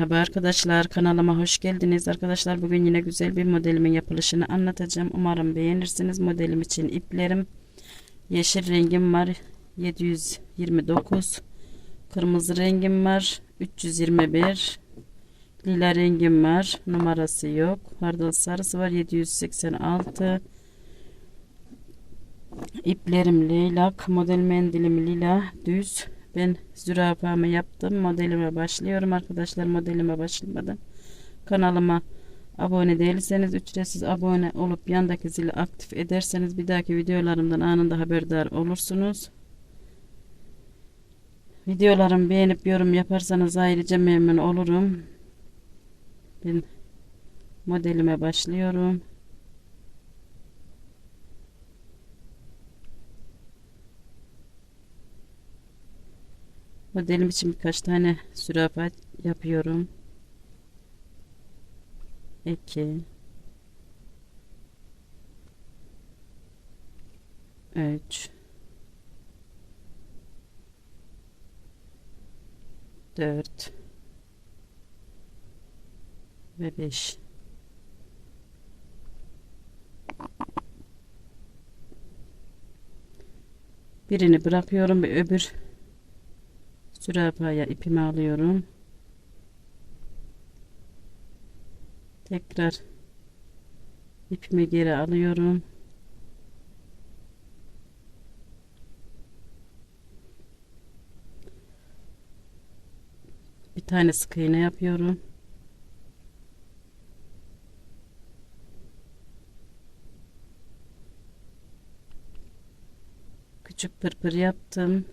Merhaba arkadaşlar kanalıma hoş geldiniz. Arkadaşlar bugün yine güzel bir modelimin yapılışını anlatacağım. Umarım beğenirsiniz. Modelim için iplerim yeşil rengim var 729 kırmızı rengim var 321 lila rengim var numarası yok. Hardal sarısı var 786 iplerim leylak model mendilim lila düz ben zürafamı yaptım. Modelime başlıyorum arkadaşlar. Modelime başlamadan kanalıma abone değilseniz ücretsiz abone olup yandaki zili aktif ederseniz bir dahaki videolarımdan anında haberdar olursunuz. Videolarımı beğenip yorum yaparsanız ayrıca memnun olurum. Ben modelime başlıyorum. Modelim için birkaç tane zürafa yapıyorum. 2 3 4 ve 5 birini bırakıyorum ve öbür zürafaya ipimi alıyorum. Tekrar ipimi geri alıyorum. Bir tane sık iğne yapıyorum. Küçük pırpır yaptım.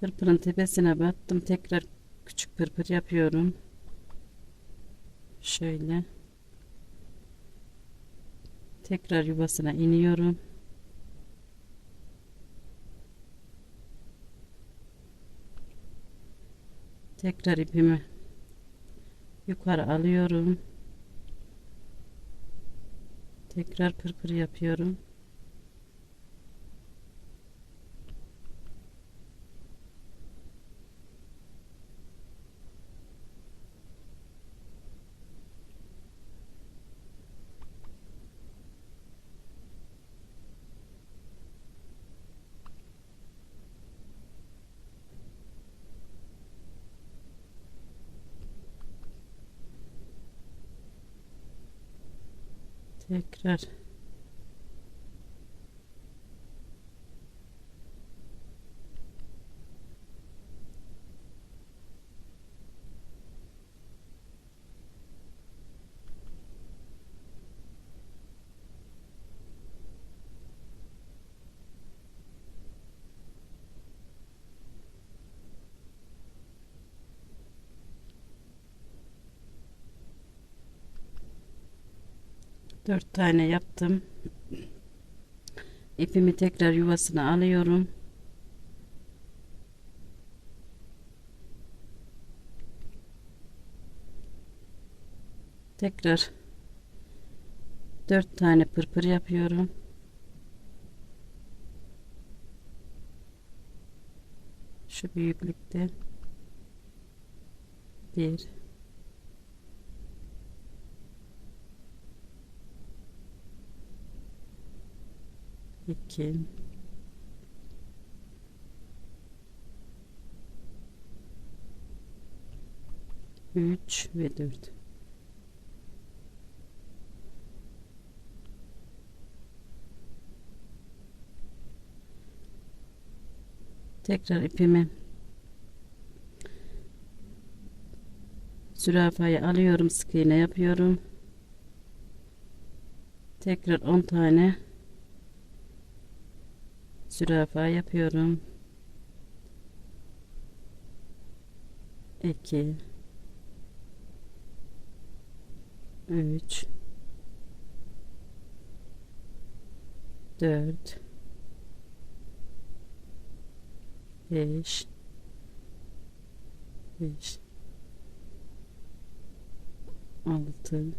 Pırpırın tepesine battım. Tekrar küçük pırpır yapıyorum. Şöyle. Tekrar yuvasına iniyorum. Tekrar ipimi yukarı alıyorum. Tekrar pırpır yapıyorum. Tekrar dört tane yaptım. İpimi tekrar yuvasına alıyorum. Tekrar dört tane pırpır yapıyorum. Şu büyüklükte bir 2 3 ve 4 tekrar ipimi zürafayı alıyorum sık iğne yapıyorum. Tekrar 10 tane zürafa yapıyorum. 2 3 4 5 5 6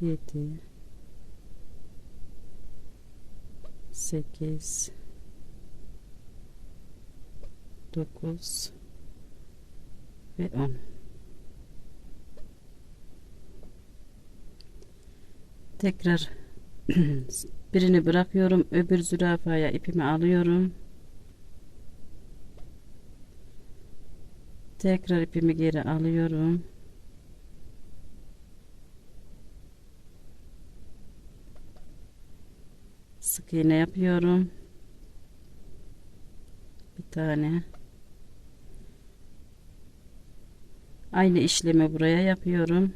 7 8 9 ve 10 tekrar birini bırakıyorum öbür zürafaya ipimi alıyorum. Tekrar ipimi geri alıyorum sık iğne yapıyorum. Bir tane. Aynı işlemi buraya yapıyorum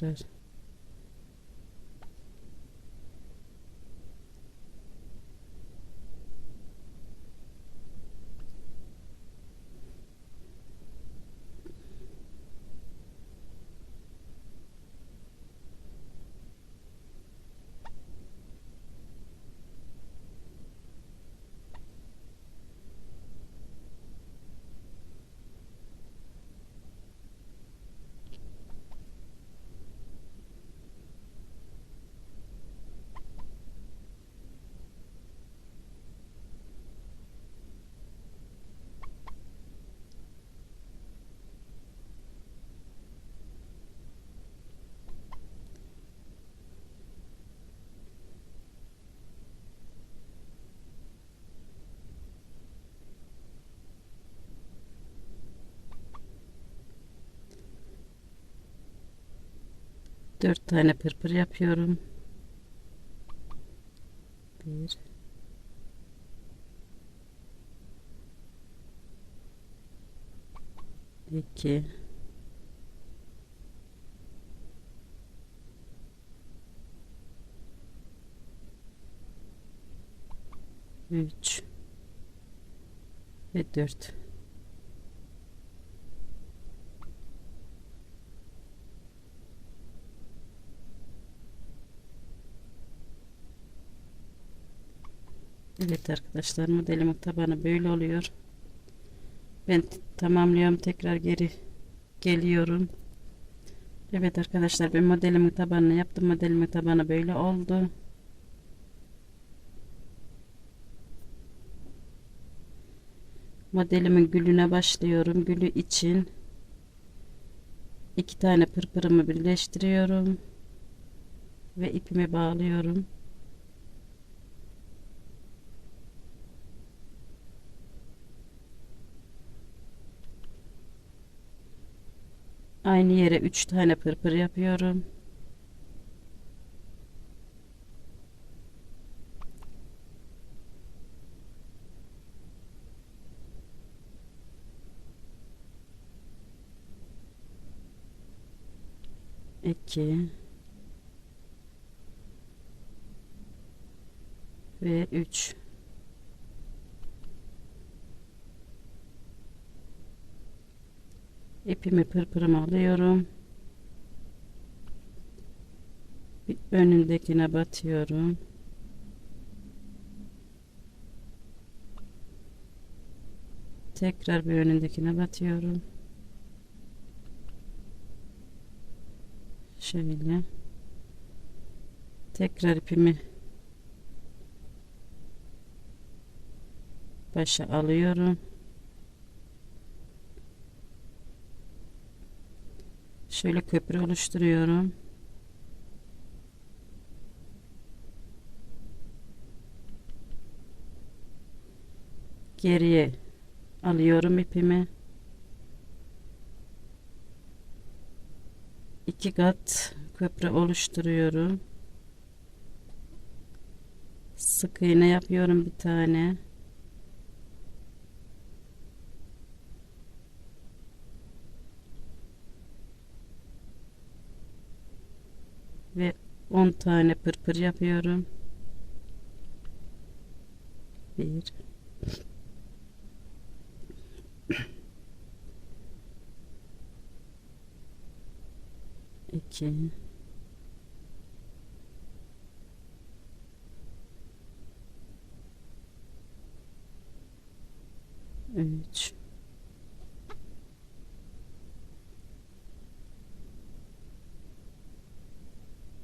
Yes. 4 tane pırpır yapıyorum. 1 2 3 ve 4 Evet arkadaşlar modelimin tabanı böyle oluyor. Ben tamamlıyorum tekrar geri geliyorum. Evet arkadaşlar ben modelimin tabanını yaptım. Modelimin tabanı böyle oldu. Modelimin gülüne başlıyorum. Gülü için iki tane pırpırımı birleştiriyorum ve ipimi bağlıyorum. Aynı yere 3 tane pırpır yapıyorum. İki ve üç. İpimi pırpırımı alıyorum. Önündekine batıyorum. Tekrar bir önündekine batıyorum. Şöyle. Tekrar ipimi başa alıyorum Şöyle köprü oluşturuyorum. Geriye alıyorum ipimi. iki kat köprü oluşturuyorum. Sık iğne yapıyorum bir tane. ve 10 tane pırpır yapıyorum. 1 2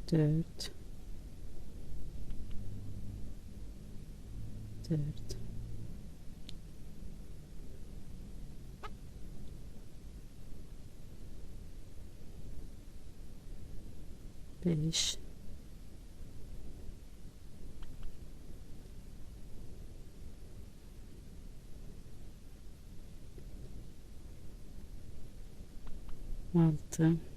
4 4 5 6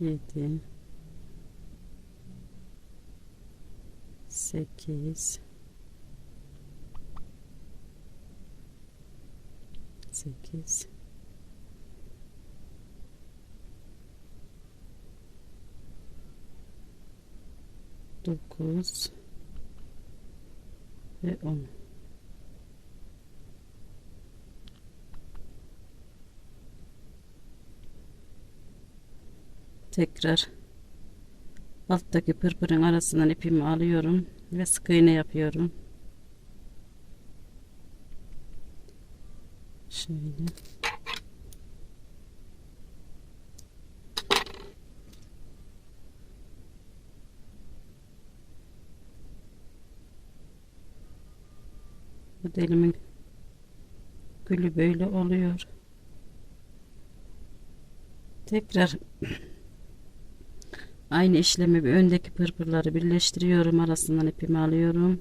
7 8 8 9 ve 10 tekrar. Alttaki pırpırın arasından ipimi alıyorum ve sık iğne yapıyorum. Şöyle. Modelimin gülü böyle oluyor. Tekrar aynı işlemi bir öndeki pırpırları birleştiriyorum arasından ipimi alıyorum.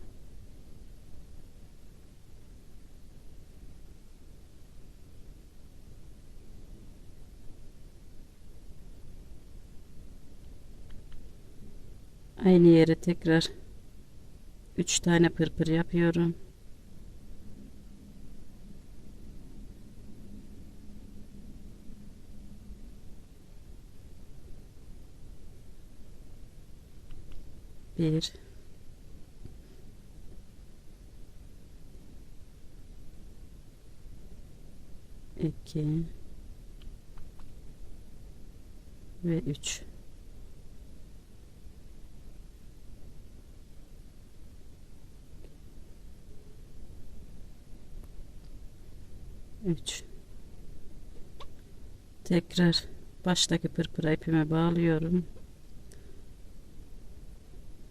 Aynı yere tekrar 3 tane pırpır yapıyorum bir. İki. Ve üç. Üç. Tekrar baştaki pırpıra ipime bağlıyorum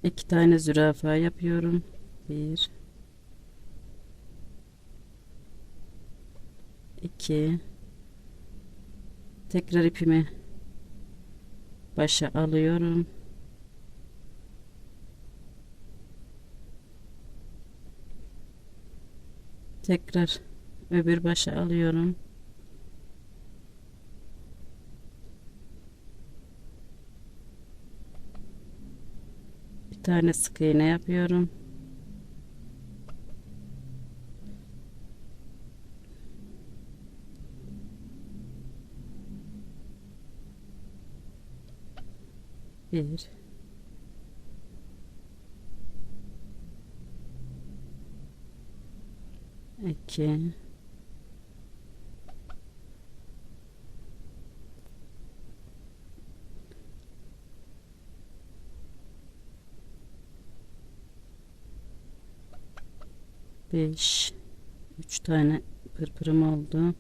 iki tane zürafa yapıyorum. Bir. İki. Tekrar ipimi başa alıyorum. Tekrar öbür başa alıyorum tane sık iğne yapıyorum. Bir. İki beş. Üç tane pırpırım oldu.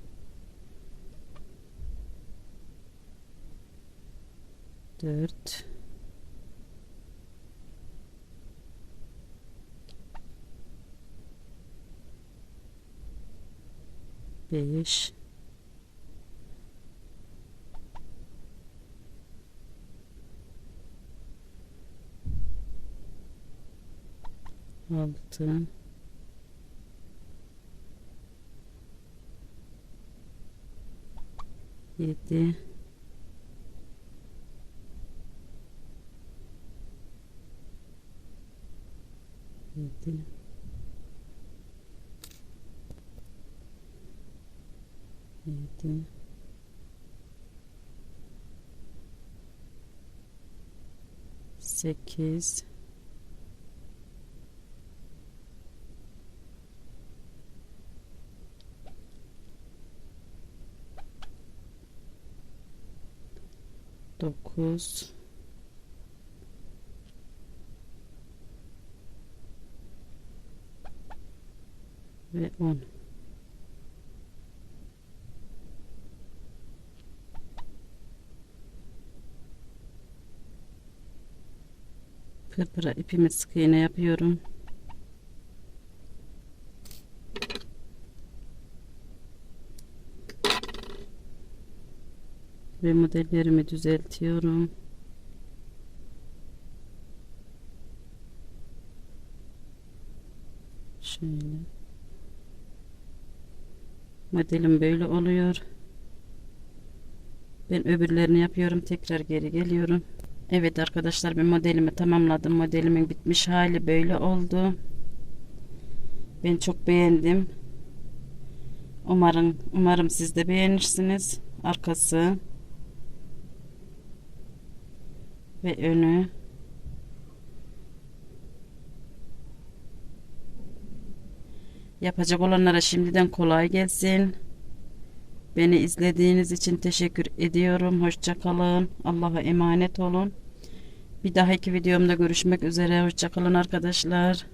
Dört. Beş. Altı yedi. Yedi. Yedi. Sekiz Dokuz. Ve on. Pırpıra ipimi sık iğne yapıyorum. Ve modellerimi düzeltiyorum. Şöyle. Modelim böyle oluyor. Ben öbürlerini yapıyorum. Tekrar geri geliyorum. Evet arkadaşlar ben modelimi tamamladım. Modelimin bitmiş hali böyle oldu. Ben çok beğendim. Umarım umarım siz de beğenirsiniz. Arkası ve önü. Yapacak olanlara şimdiden kolay gelsin. Beni izlediğiniz için teşekkür ediyorum. Hoşça kalın. Allah'a emanet olun. Bir dahaki videomda görüşmek üzere. Hoşça kalın arkadaşlar.